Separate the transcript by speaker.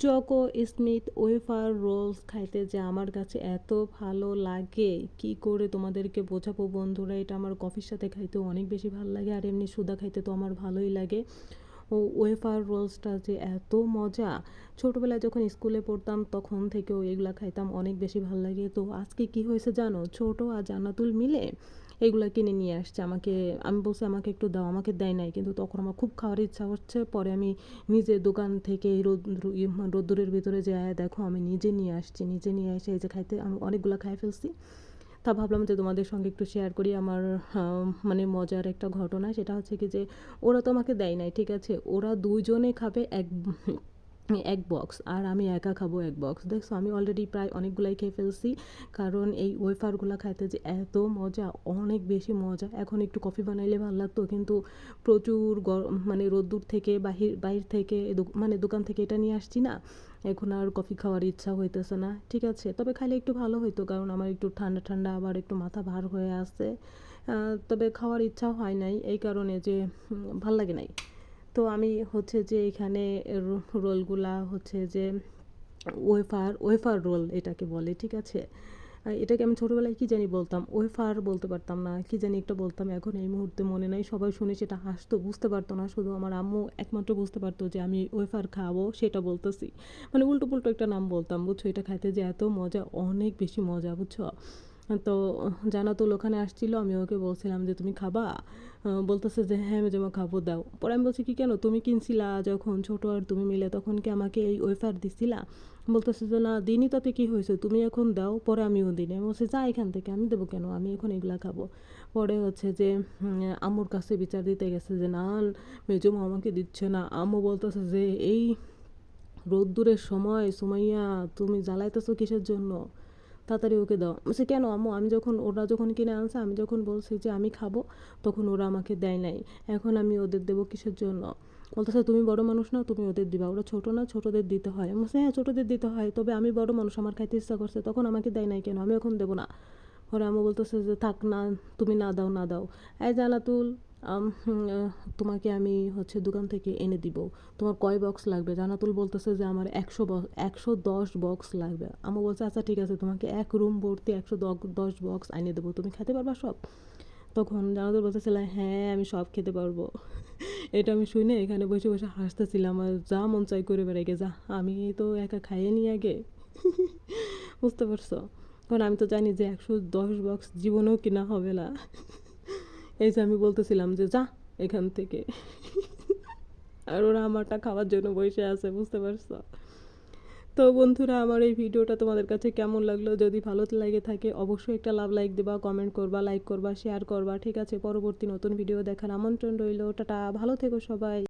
Speaker 1: Choco Smith wafer Rolle's খাইতে যে আমার কাছে এত ভালো লাগে, কি করে তোমাদেরকে বোঝাবো বন্ধুরা? এটা আমার কফির সাথে খাইতে অনেক বেশি ভালো লাগে, আর এমনি সুদা খাইতে তো আমার ভালোই লাগে। ও ওয়েফার রোলসটা যে এত মজা! ছোটোবেলায় যখন স্কুলে পড়তাম, তখন থেকেও এগুলা খাইতাম অনেক বেশি ভালো লাগে। তো আজকে কি হয়েছে জানো? ছোট আর জান্নাতুল মিলে এগুলো কিনে নিয়ে আসছে, আমাকে, আমি বলছি, আমাকে একটু দাও, আমাকে দেয় নাই। কিন্তু তখন আমার খুব খাওয়ার ইচ্ছা হচ্ছে, পরে আমি নিজে দোকান থেকে এই রোদ রোদ্দুরের ভিতরে যে দেখো, আমি নিজে নিয়ে আসছি, নিজে নিয়ে এসে এই যে খাইতে, আমি অনেকগুলো খাই ফেলছি। তা ভাবলাম যে তোমাদের সঙ্গে একটু শেয়ার করি আমার মানে মজার একটা ঘটনা, সেটা হচ্ছে কি যে, ওরা তো আমাকে দেয় নাই, ঠিক আছে? ওরা দুইজনে খাবে এক এক বক্স আর আমি একা খাব এক বক্স দেখছ, আমি অলরেডি প্রায় অনেকগুলাই খেয়ে ফেলছি, কারণ এই ওয়েফারগুলো খাইতে যে এত মজা, অনেক বেশি মজা। এখন একটু কফি বানাইলে ভালো লাগতো, কিন্তু প্রচুর গরম মানে রোদ্দুর থেকে, বাহির বাইর থেকে মানে দোকান থেকে এটা নিয়ে আসছি না। এখন আর কফি খাওয়ার ইচ্ছা হইতেছে না, ঠিক আছে? তবে খাইলে একটু ভালো হইতো, কারণ আমার একটু ঠান্ডা ঠান্ডা, আবার একটু মাথা ভার হয়ে আসছে তবে খাওয়ার ইচ্ছা হয় নাই, এই কারণে যে ভালো লাগে নাই। তো আমি হচ্ছে যে এখানে রোলগুলা হচ্ছে যে ওয়েফার ওয়েফার রোল এটাকে বলে, ঠিক আছে? এটাকে আমি ছোটোবেলায় কী জানি বলতাম, ওয়েফার বলতে পারতাম না, কী জানি একটা বলতাম, এখন এই মুহূর্তে মনে নাই, সবাই শুনে সেটা হাসতো, বুঝতে পারতো না, শুধু আমার আম্মু একমাত্র বুঝতে পারতো যে আমি ওয়েফার খাব, সেটা বলতেছি। মানে উল্টো পুল্টো একটা নাম বলতাম, বুঝছ? এটা খাইতে যে এত মজা, অনেক বেশি মজা, বুঝছ? তো জানাতুল ওখানে আসছিল, আমি ওকে বলছিলাম যে, তুমি খাবা? বলতেছে যে হ্যাঁ আমি জমা খাব, দাও। পরে আমি বলছি, কি কেন? তুমি কিনছিলা যখন ছোটো আর তুমি মিলে তখন কি আমাকে এই ওয়েফার দিছিলা? বলতেছে যে, না, দিনই তাতে কী হয়েছে? তুমি এখন দাও, পরে আমিও দিনে আমি বলছি, যা এখান থেকে, আমি দেবো কেন? আমি এখন এগুলা খাব। পরে হচ্ছে যে আম্মুর কাছে বিচার দিতে গেছে যে, না, মেজমা আমাকে দিচ্ছে না। আম্মু বলতেছে যে, এই রোদ্দুরের সময় সুমাইয়া, তুমি জ্বালাইতেছো কিসের জন্য? তাড়াতাড়ি ওকে দাও। বলছে, কেন আম্মু? আমি যখন, ওরা যখন কিনে আনছে, আমি যখন বলছি যে আমি খাব, তখন ওরা আমাকে দেয় নাই। এখন আমি ওদের দেবো কিসের জন্য? বলতেছে, তুমি বড় মানুষ না, তুমি ওদের দিবা। ওরা ছোটো না, ছোটোদের দিতে হয়। আমি হ্যাঁ ছোটোদের দিতে হয়, তবে আমি বড় মানুষ, আমার খাইতে ইচ্ছা করছে, তখন আমাকে দেয় নাই কেন? আমি এখন দেবো না। ওরা আমি বলতেছে যে, থাক না, তুমি না দাও না দাও। এই জানাতুল তোমাকে আমি হচ্ছে দোকান থেকে এনে দিব। তোমার কয় বক্স লাগবে? জানাতুল বলতেছে যে আমার একশো একশো দশ বক্স লাগবে। আমার বলছে আচ্ছা ঠিক আছে, তোমাকে এক রুম ভর্তি একশো দশ বক্স এনে দেবো। তুমি খেতে পারবা সব? তখন জানাতুল বলতেছিল হ্যাঁ আমি সব খেতে পারব। এটা আমি শুনে এখানে বসে বসে হাসতেছিলাম, আর যা মন চাই করে বেড়ে গে যা। আমি তো একা খাইয়ে নিয়ে আগে। বুঝতে পারছ? কারণ আমি তো জানি যে একশো দশ বক্স জীবনেও কিনা হবে না। এই যে আমি বলতেছিলাম যে, যা, এখান থেকে। আর ওরা আমারটা খাওয়ার জন্য বসে আছে, বুঝতে পারছ? তো বন্ধুরা, আমার এই ভিডিওটা তোমাদের কাছে কেমন লাগল? যদি ভালো লাগে থাকে, অবশ্যই একটা লাভ লাইক দেবা কমেন্ট করবা লাইক করবা শেয়ার করবা। ঠিক আছে, পরবর্তী নতুন ভিডিও দেখার আমন্ত্রণ রইল। টাটা, ভালো থেকো সবাই।